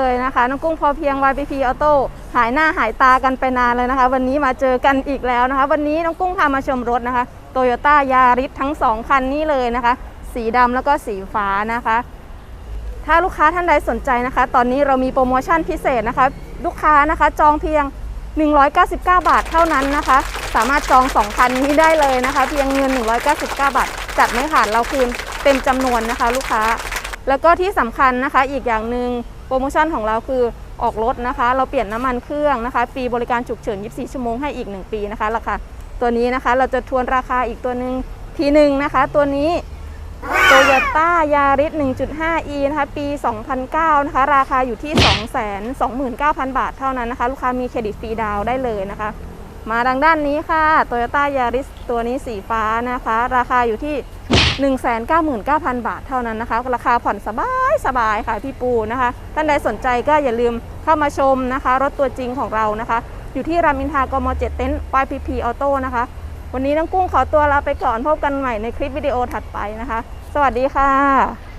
เคยนะคะน้องกุ้งพอเพียง YPP Auto หายหน้าหายตากันไปนานเลยนะคะ วันนี้มาเจอกันอีกแล้วนะคะ วันนี้น้องกุ้งพามาชมรถนะคะโตโยต้ายาริสทั้ง 2 คันนี้เลยนะคะ สีดำแล้วก็สีฟ้านะคะ ถ้าลูกค้าท่านใดสนใจนะคะ ตอนนี้เรามีโปรโมชั่นพิเศษนะคะ ลูกค้านะคะจองเพียง 199 บาทเท่านั้นนะคะ สามารถจอง 2 คันนี้ได้เลยนะคะ เพียงเงิน 199 บาท จัดไม่ผ่านเราคืนเต็มจำนวนนะคะ ลูกค้า แล้วก็ที่สำคัญนะคะ อีกอย่างหนึ่งโปรโมชั่นของเราคือออกรถนะคะ เราเปลี่ยนน้ำมันเครื่องนะคะฟรีบริการฉุกเฉิน 24 ชั่วโมงให้อีก 1 ปีนะคะราคาตัวนี้นะคะเราจะทวนราคาอีกตัวหนึ่งทีหนึ่งนะคะ ตัวนี้โตโยต้ายาริส 1.5e นะคะ ปี 2009 นะคะ ราคาอยู่ที่ 229,000 บาทเท่านั้นนะคะ ลูกค้ามีเครดิตฟรีดาวได้เลยนะคะ มาดังด้านนี้ค่ะโตโยต้ายาริสตัวนี้สีฟ้านะคะ ราคาอยู่ที่ 199,000 บาทเท่านั้นนะคะ ราคาผ่อนสบายสบายค่ะพี่ปูนะคะ ท่านใดสนใจก็อย่าลืมเข้ามาชมนะคะ รถตัวจริงของเรานะคะ อยู่ที่รามอินทรากม7เต็นท์ YPP Auto นะคะ วันนี้น้องกุ้งขอตัวลาไปก่อนพบกันใหม่ในคลิปวิดีโอถัดไปนะคะ สวัสดีค่ะ